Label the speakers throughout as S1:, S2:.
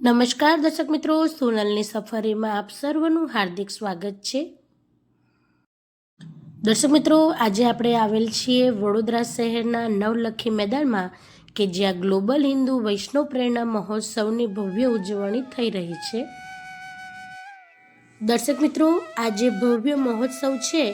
S1: નમસ્કાર દર્શક મિત્રો, સોનલની સફરીમાં આપ સર્વનું હાર્દિક સ્વાગત છે. દર્શક મિત્રો, આજે આપણે આવેલ છીએ વડોદરા શહેરના નવલખી મેદાનમાં કે જ્યાં ગ્લોબલ હિન્દુ વૈષ્ણવ પ્રેરણા મહોત્સવની ભવ્ય ઉજવણી થઈ રહી છે. દર્શક મિત્રો આજે ભવ્ય મહોત્સવ છે,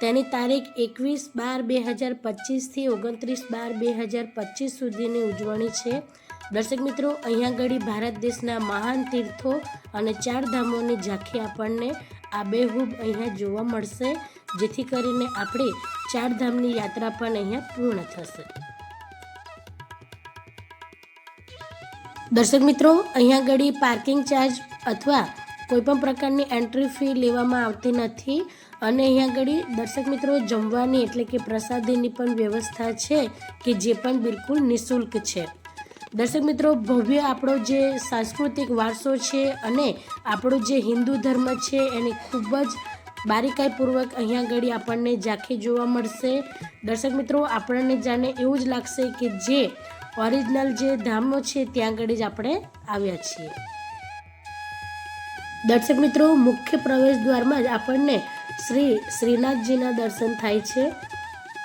S1: તેની તારીખ એકવીસ બાર બે હજાર પચીસથી ઓગણત્રીસ બાર બે હજાર પચીસ સુધીની ઉજવણી છે. દર્શક મિત્રો અહીંયા આગળ ભારત દેશના મહાન તીર્થો અને ચાર ધામોની ઝાંખી આપણને આબેહૂબ અહીંયા જોવા મળશે, જેથી કરીને આપણે ચાર ધામની યાત્રા પણ અહીંયા પૂર્ણ થશે. દર્શક મિત્રો અહીંયા આગળ પાર્કિંગ ચાર્જ અથવા કોઈપણ પ્રકારની એન્ટ્રી ફી લેવામાં આવતી નથી અને અહીંયા આગળ દર્શક મિત્રો, જમવાની એટલે કે પ્રસાદીની પણ વ્યવસ્થા છે, કે જે પણ બિલકુલ નિઃશુલ્ક છે. દર્શક મિત્રો, ભવ્ય આપણો જે સાંસ્કૃતિક વારસો છે અને આપણો જે હિન્દુ ધર્મ છે, એની ખૂબ જ બારીકાઈપૂર્વક અહીંયા આગળ આપણને ઝાંખી જોવા મળશે. દર્શક મિત્રો, આપણને જાણે એવું જ લાગશે કે જે ઓરિજિનલ જે ધામો છે, ત્યાં આગળ જ આપણે આવ્યા છીએ. દર્શક મિત્રો, મુખ્ય પ્રવેશ દ્વારમાં જ આપણને શ્રી શ્રીનાથજીના દર્શન થાય છે.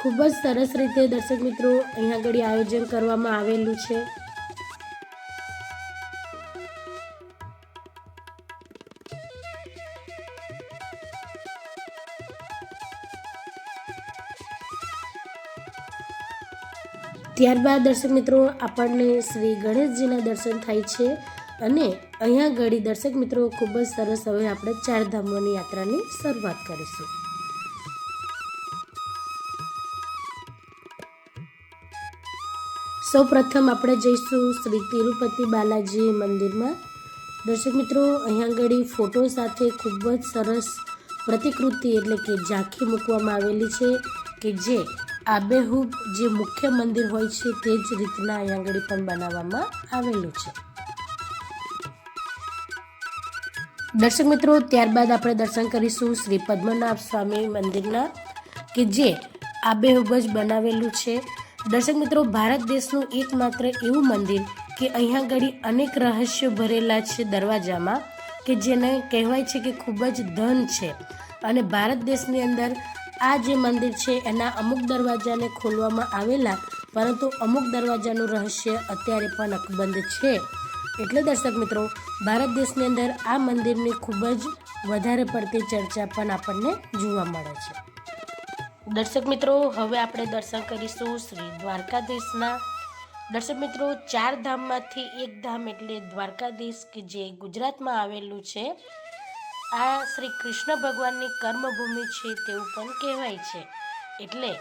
S1: ખૂબ જ સરસ રીતે દર્શક મિત્રો અહીંયા આગળ આયોજન કરવામાં આવેલું છે. ત્યારબાદ દર્શક મિત્રો, આપણને શ્રી ગણેશજીના દર્શન થાય છે અને અહીંયા ઘડી દર્શક મિત્રો, ખૂબ જ સરસ હવે આપણે ચાર ધામોની યાત્રાની શરૂઆત કરીશું. સૌ પ્રથમ આપણે જઈશું શ્રી તિરુપતિ બાલાજી મંદિરમાં. દર્શક મિત્રો, અહીંયા ઘડી ફોટો સાથે ખૂબ જ સરસ પ્રતિકૃતિ એટલે કે ઝાંખી મૂકવામાં આવેલી છે કે જે આબેહૂબ જે મુખ્ય મંદિર હોય છે તે જ રીતના અહીં આગળ પણ બનાવવામાં આવેલું છે. દર્શક મિત્રો, ત્યારબાદ આપણે દર્શન કરીશું શ્રી પદ્મનાભ સ્વામી મંદિરના કે જે આબેહૂબ જ બનાવેલું છે. દર્શક મિત્રો, ભારત દેશનું એકમાત્ર એવું મંદિર કે અહીંયા આગળ અનેક રહસ્યો ભરેલા છે દરવાજામાં કે જેને કહેવાય છે કે ખૂબ જ ધન છે. અને ભારત દેશની અંદર આ જે મંદિર છે, એના અમુક દરવાજાને ખોલવામાં આવેલા, પરંતુ અમુક દરવાજાનું રહસ્ય અત્યારે પણ અકબંધ છે. એટલે દર્શક મિત્રો, ભારત દેશની અંદર આ મંદિરની ખૂબ જ વધારે પડતી ચર્ચા પણ આપણને જોવા મળે છે. દર્શક મિત્રો, હવે આપણે દર્શન કરીશું શ્રી દ્વારકાધીશના. દર્શક મિત્રો, ચાર ધામમાંથી એક ધામ એટલે દ્વારકાધીશ, કે જે ગુજરાતમાં આવેલું છે. આ શ્રી કૃષ્ણ ભગવાનની કર્મભૂમિ છે તેવું પણ કહેવાય છે. એટલે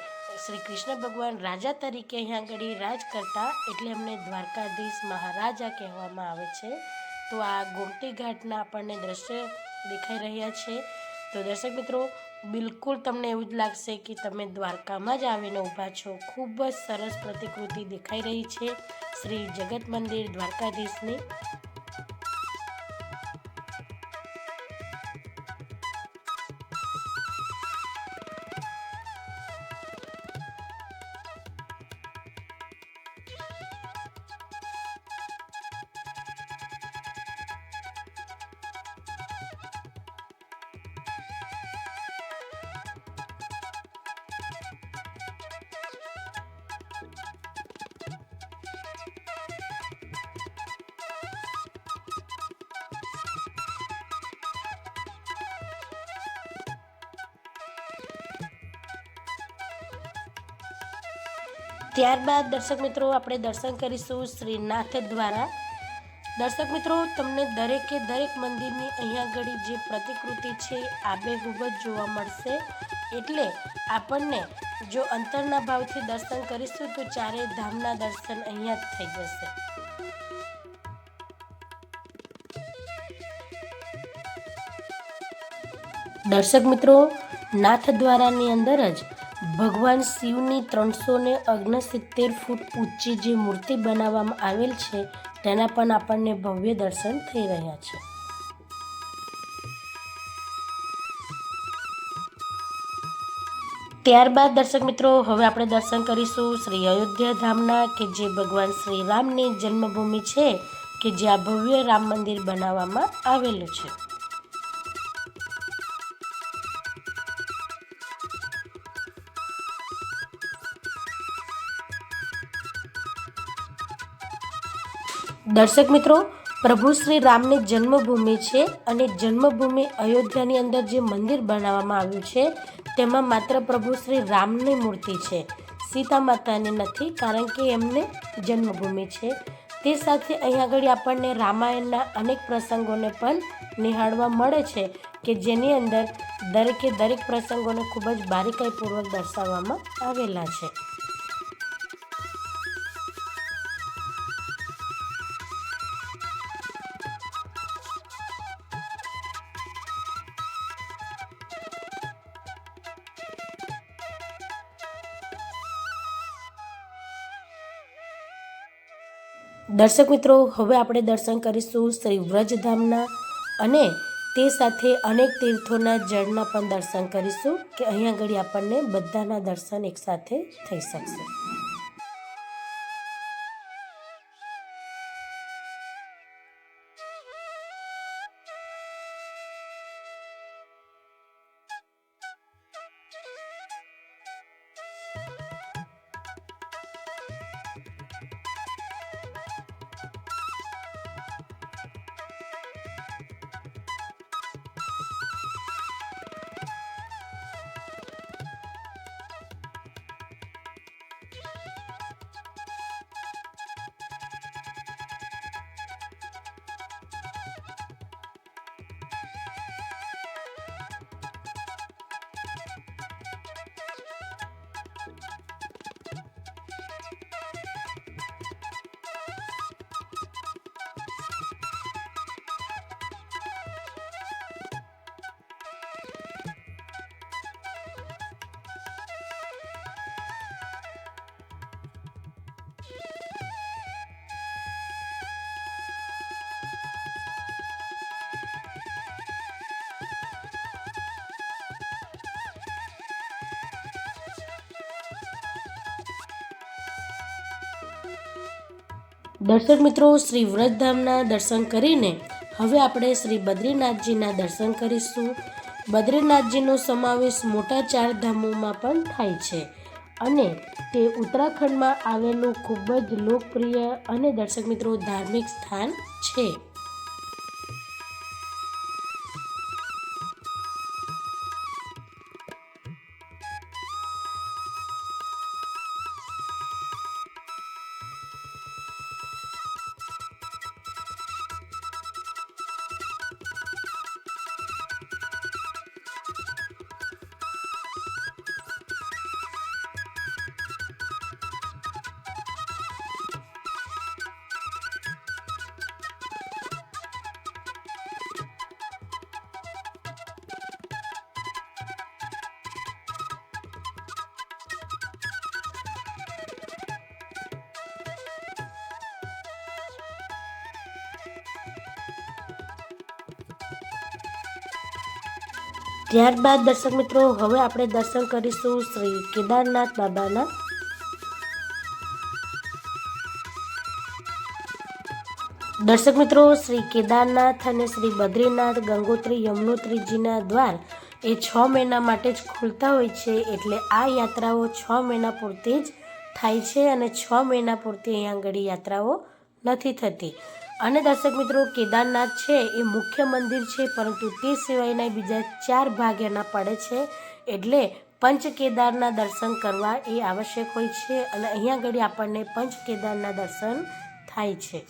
S1: શ્રી કૃષ્ણ ભગવાન રાજા તરીકે અહીંયા આગળ રાજ કરતા એટલે એમને દ્વારકાધીશ મહારાજા કહેવામાં આવે છે. તો આ ગોમતી ઘાટના આપણને દ્રશ્ય દેખાઈ રહ્યા છે. તો દર્શક મિત્રો, બિલકુલ તમને એવું જ લાગશે કે તમે દ્વારકામાં જ આવીને ઊભા છો. ખૂબ જ સરસ પ્રતિકૃતિ દેખાઈ રહી છે. શ્રી જગત મંદિર દ્વારકાધીશની. ત્યારબાદ દર્શક મિત્રો, આપણે દર્શન કરીશું શ્રીનાથ દ્વારા. દર્શક મિત્રો, તમને દરેકે દરેક મંદિરની અહીંયા આગળ જે પ્રતિકૃતિ છે આબેહૂબ જ જોવા મળશે. એટલે આપણને જો અંતરના ભાવથી દર્શન કરીશું, તો ચારે ધામના દર્શન અહીંયા જ થઈ જશે. દર્શક મિત્રો, નાથ દ્વારાની અંદર જ ભગવાન શિવની ત્રણસો ને ઓગણસિત્તેર ફૂટ ઊંચી જે મૂર્તિ બનાવવામાં આવેલ છે, તેના પણ આપણને ભવ્ય દર્શન થઈ રહ્યા છે. ત્યારબાદ દર્શક મિત્રો, હવે આપણે દર્શન કરીશું શ્રી અયોધ્યા ધામના, કે જે ભગવાન શ્રી રામની જન્મભૂમિ છે, કે જ્યાં ભવ્ય રામ મંદિર બનાવવામાં આવેલું છે. દર્શક મિત્રો, પ્રભુ શ્રી રામની જન્મભૂમિ છે અને જન્મભૂમિ અયોધ્યાની અંદર જે મંદિર બનાવવામાં આવ્યું છે, તેમાં માત્ર પ્રભુ શ્રી રામની મૂર્તિ છે. સીતા માતાની નથી, કારણ કે એમને જન્મભૂમિ છે. તે સાથે અહીં આગળ આપણને રામાયણના અનેક પ્રસંગોને પણ નિહાળવા મળે છે કે જેની અંદર દરેકે દરેક પ્રસંગોને ખૂબ જ બારીકાઈપૂર્વક દર્શાવવામાં આવેલા છે. દર્શક મિત્રો, હવે આપણે દર્શન કરીશું શ્રી વ્રજધામના અને તે સાથે અનેક તીર્થોના જળના પણ દર્શન કરીશું, કે અહીંયા આગળ આપણને બધાના દર્શન એકસાથે થઈ શકશે. દર્શક મિત્રો, શ્રી વ્રજધામના દર્શન કરીને હવે આપણે શ્રી બદ્રીનાથજીના દર્શન કરીશું. બદ્રીનાથજીનો સમાવેશ મોટા ચાર ધામોમાં પણ થાય છે અને તે ઉત્તરાખંડમાં આવેલું ખૂબ જ લોકપ્રિય અને દર્શક મિત્રો ધાર્મિક સ્થાન છે. ત્યારબાદ દર્શક મિત્રો, હવે આપણે દર્શન કરીશું શ્રી કેદારનાથ બાબાના. દર્શક મિત્રો, શ્રી કેદારનાથ અને શ્રી બદ્રીનાથ ગંગોત્રી યમનોત્રીજીના દ્વાર એ છ મહિના માટે જ ખુલતા હોય છે, એટલે આ યાત્રાઓ છ મહિના પૂરતી જ થાય છે અને છ મહિના પૂરતી અહીંયા આગળ યાત્રાઓ નથી થતી. અને દર્શક મિત્રો, કેદારનાથ છે એ મુખ્ય મંદિર છે, પરંતુ તે સિવાયના બીજા ચાર ભાગ એના પડે છે. એટલે પંચ કેદારના દર્શન કરવા એ આવશ્યક હોય છે અને અહીંયા આગળ આપણને પંચ કેદારના દર્શન થાય છે.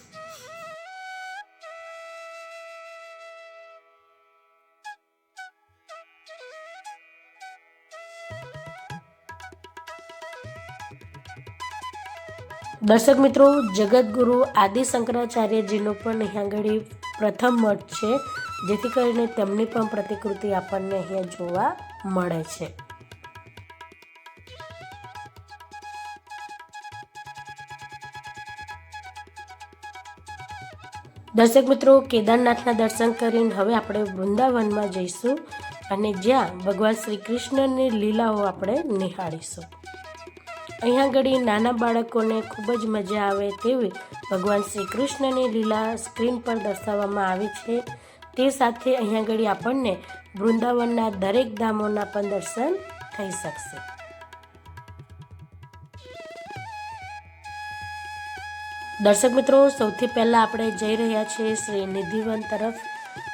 S1: દર્શક મિત્રો જગતગુરુ આદિ શંકરાચાર્યજીનો પણ અહીંયા આગળ પ્રથમ મઠ છે, જેથી કરીને તેમની પણ પ્રતિકૃતિ આપણને અહીંયા જોવા મળે છે. દર્શક મિત્રો, કેદારનાથના દર્શન કરીને હવે આપણે વૃંદાવનમાં જઈશું અને જ્યાં ભગવાન શ્રી કૃષ્ણની લીલાઓ આપણે નિહાળીશું. અહીંયા ઘડી નાના બાળકોને ખૂબ જ મજા આવે તેવી ભગવાન શ્રી કૃષ્ણની લીલા સ્ક્રીન પર દર્શાવવામાં આવી છે. તે સાથે અહીંયા આગળ આપણને વૃંદાવનના દરેક ધામોના પણ દર્શન થઈ શકશે. દર્શક મિત્રો, સૌથી પહેલાં આપણે જઈ રહ્યા છીએ શ્રી નિધિવન તરફ.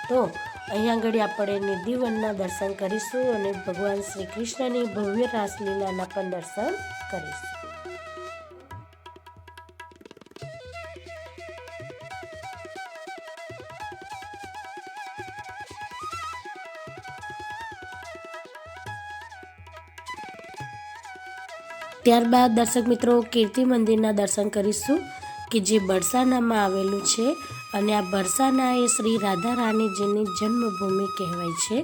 S1: તો અહીંયા આગળ આપણે નિધિવનના દર્શન કરીશું અને ભગવાન શ્રી કૃષ્ણની ભવ્ય રાસલીલાના પણ દર્શન કરીશું. ત્યારબાદ દર્શક મિત્રો કીર્તિ મંદિરના દર્શન કરીશું, કે જે બરસાનામાં આવેલું છે. અને આ બરસાના એ શ્રી રાધા રાણીજીની જન્મભૂમિ કહેવાય છે.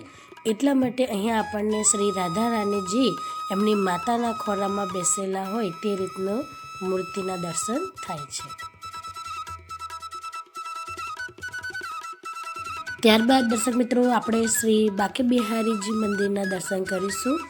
S1: એટલા માટે અહીંયા આપણને શ્રી રાધા રાણીજી એમની માતાના ખોરામાં બેસેલા હોય તે રીતનું મૂર્તિના દર્શન થાય છે. ત્યારબાદ દર્શક મિત્રો, આપણે શ્રી બાકે બિહારીજી મંદિરના દર્શન કરીશું.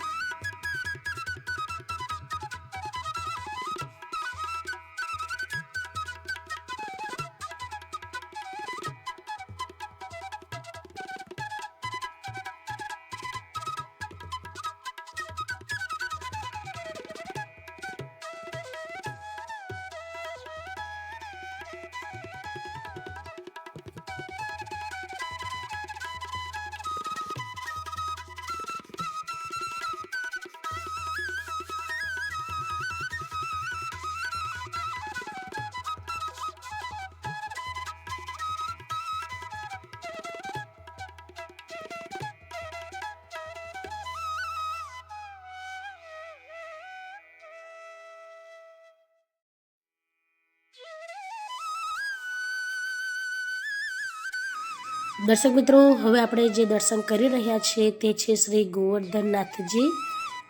S1: દર્શક મિત્રો, હવે આપણે જે દર્શન કરી રહ્યા છીએ તે છે શ્રી ગોવર્ધનનાથજી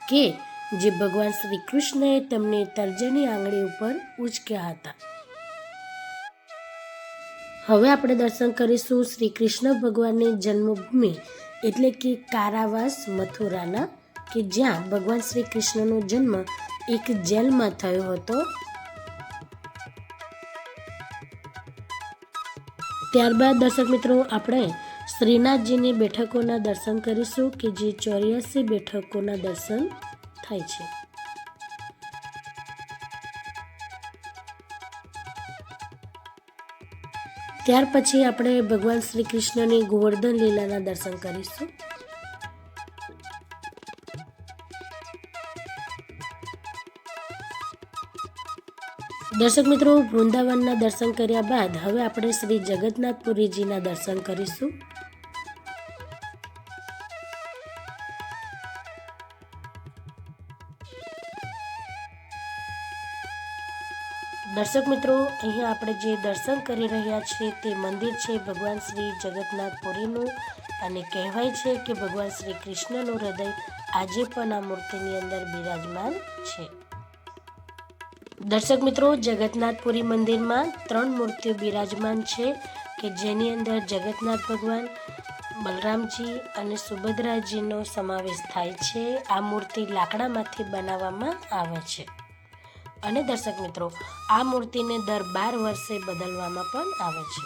S1: કે જે ભગવાન શ્રી કૃષ્ણએ તેમને તર્જની આંગળી ઉપર ઉચક્યા હતા. હવે આપણે દર્શન કરીશું શ્રી કૃષ્ણ ભગવાનની જન્મભૂમિ, એટલે કે કારાવાસ મથુરાના, કે જ્યાં ભગવાન શ્રી કૃષ્ણનો જન્મ એક જેલમાં થયો હતો ત્યારબાદ દર્શક મિત્રો, આપણે શ્રીનાથજીની બેઠકોના દર્શન કરીશું કે જે ચોર્યાસી બેઠકોના દર્શન થાય છે. ત્યાર પછી આપણે ભગવાન શ્રી કૃષ્ણની ગોવર્ધન લીલાના દર્શન કરીશું. દર્શક મિત્રો, વૃંદાવનના દર્શન કર્યા બાદ હવે આપણે શ્રી જગન્નાથપુરીજીના દર્શન કરીશું. દર્શક મિત્રો, અહીંયા આપણે જે દર્શન કરી રહ્યા છીએ તે મંદિર છે ભગવાન શ્રી જગન્નાથપુરીનું અને કહેવાય છે કે ભગવાન શ્રી કૃષ્ણનું હૃદય આજે પણ આ મૂર્તિની અંદર બિરાજમાન છે. દર્શક મિત્રો જગન્નાથપુરી મંદિરમાં ત્રણ મૂર્તિઓ બિરાજમાન છે કે જેની અંદર જગન્નાથ ભગવાન બલરામજી અને સુભદ્રાજીનો સમાવેશ થાય છે. આ મૂર્તિ લાકડામાંથી બનાવવામાં આવે છે. અને દર્શક મિત્રો, આ મૂર્તિને દર બાર વર્ષે બદલવામાં પણ આવે છે.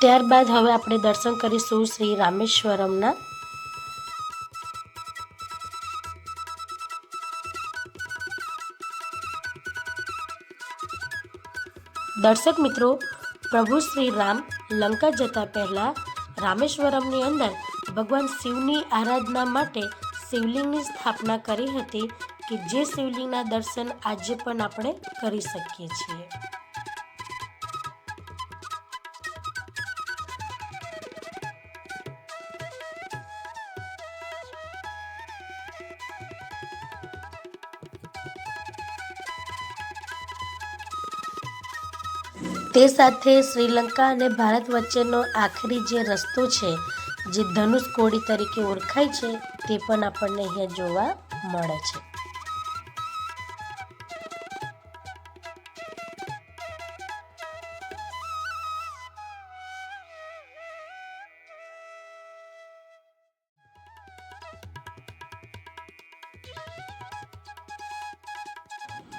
S1: ત્યારબાદ હવે આપણે દર્શન કરીશું શ્રી રામેશ્વરમના દર્શક મિત્રો, પ્રભુ શ્રી રામ લંકા જતા પહેલા રામેશ્વરમની અંદર ભગવાન શિવની આરાધના માટે શિવલિંગની સ્થાપના કરી હતી કે જે શિવલિંગના દર્શન આજે પણ આપણે કરી શકીએ છીએ. તે સાથે શ્રીલંકા અને ભારત વચ્ચેનો આખરી જે રસ્તો છે, જે ધનુષ કોડી તરીકે ઓળખાય છે, તે પણ આપણને અહીંયા જોવા મળે છે.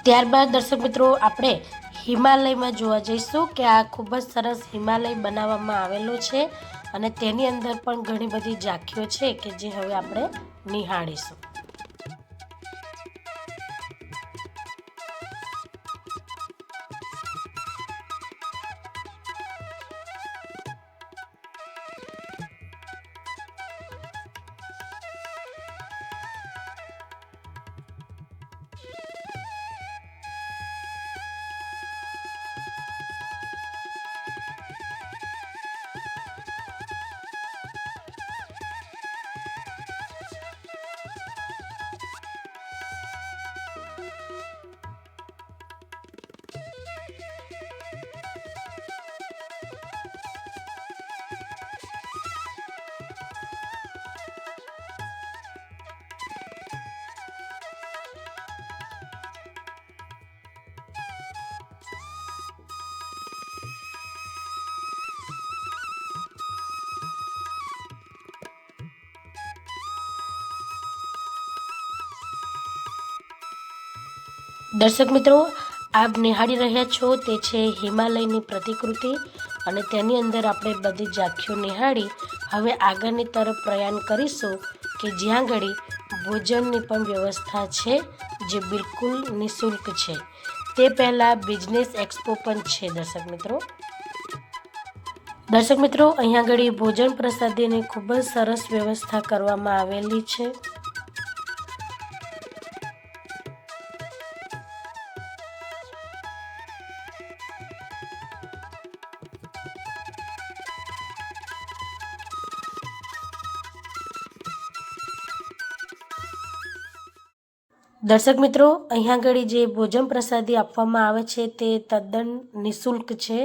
S1: ત્યારબાદ દર્શક મિત્રો, આપણે હિમાલયમાં જોવા જઈશું કે આ ખૂબ જ સરસ હિમાલય બનાવવામાં આવેલો છે અને તેની અંદર પણ ઘણી બધી ઝાંખીઓ છે કે જે હવે આપણે નિહાળીશું. દર્શક મિત્રો, આપ નિહાળી રહ્યા છો તે છે હિમાલયની પ્રતિકૃતિ અને તેની અંદર આપણે બધી ઝાંખીઓ નિહાળી. હવે આગળની તરફ પ્રયાણ કરીશું કે જ્યાં ઘડી ભોજનની પણ વ્યવસ્થા છે જે બિલકુલ નિઃશુલ્ક છે. તે પહેલાં બિઝનેસ એક્સપો પણ છે દર્શક મિત્રો. દર્શક મિત્રો, અહીંયા આગળ ભોજન પ્રસાદીની ખૂબ જ સરસ વ્યવસ્થા કરવામાં આવેલી છે. દર્શક મિત્રો અહીંયા આગળ જે ભોજન પ્રસાદી આપવામાં આવે છે તે તદ્દન નિઃશુલ્ક છે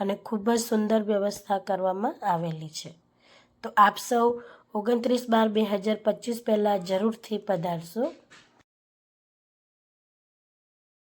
S1: અને ખૂબ જ સુંદર વ્યવસ્થા કરવામાં આવેલી છે. તો આપ સૌ ઓગણત્રીસ બાર બે હજાર પચીસ પહેલાં જરૂરથી પધારશો.